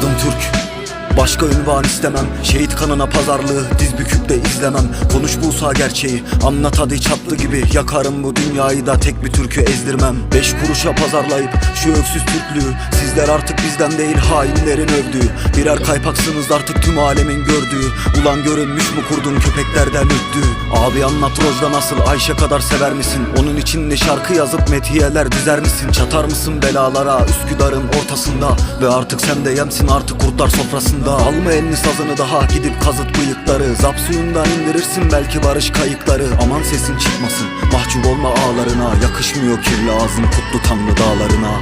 Adım Türk. Başka ünvan istemem. Şehit kanına pazarlığı diz büküp de izlemem. Konuş bulsa gerçeği. Anlat hadi çatlı gibi. Yakarım bu dünyayı da tek bir türkü ezdirmem. Beş kuruşa pazarlayıp şu öksüz Türklüğü. Sizler artık bizden değil hainlerin övdüğü. Birer kaypaksınız artık tüm alemin gördüğü. Ulan görünmüş mü kurdun köpeklerden öttü Abi anlat Rojda nasıl Ayşe kadar sever misin? Onun için ne şarkı yazıp metiyeler dizer misin? Çatar mısın belalara Üsküdar'ın ortasında? Ve artık sen de yemsin artık kurtlar sofrasında Alma elini sazını daha gidip kazıt bıyıkları. Zap suyundan indirirsin belki barış kayıkları. Aman sesin çıkmasın mahcup olma ağlarına. Yakışmıyor kirli ağzın kutlu tanrı dağlarına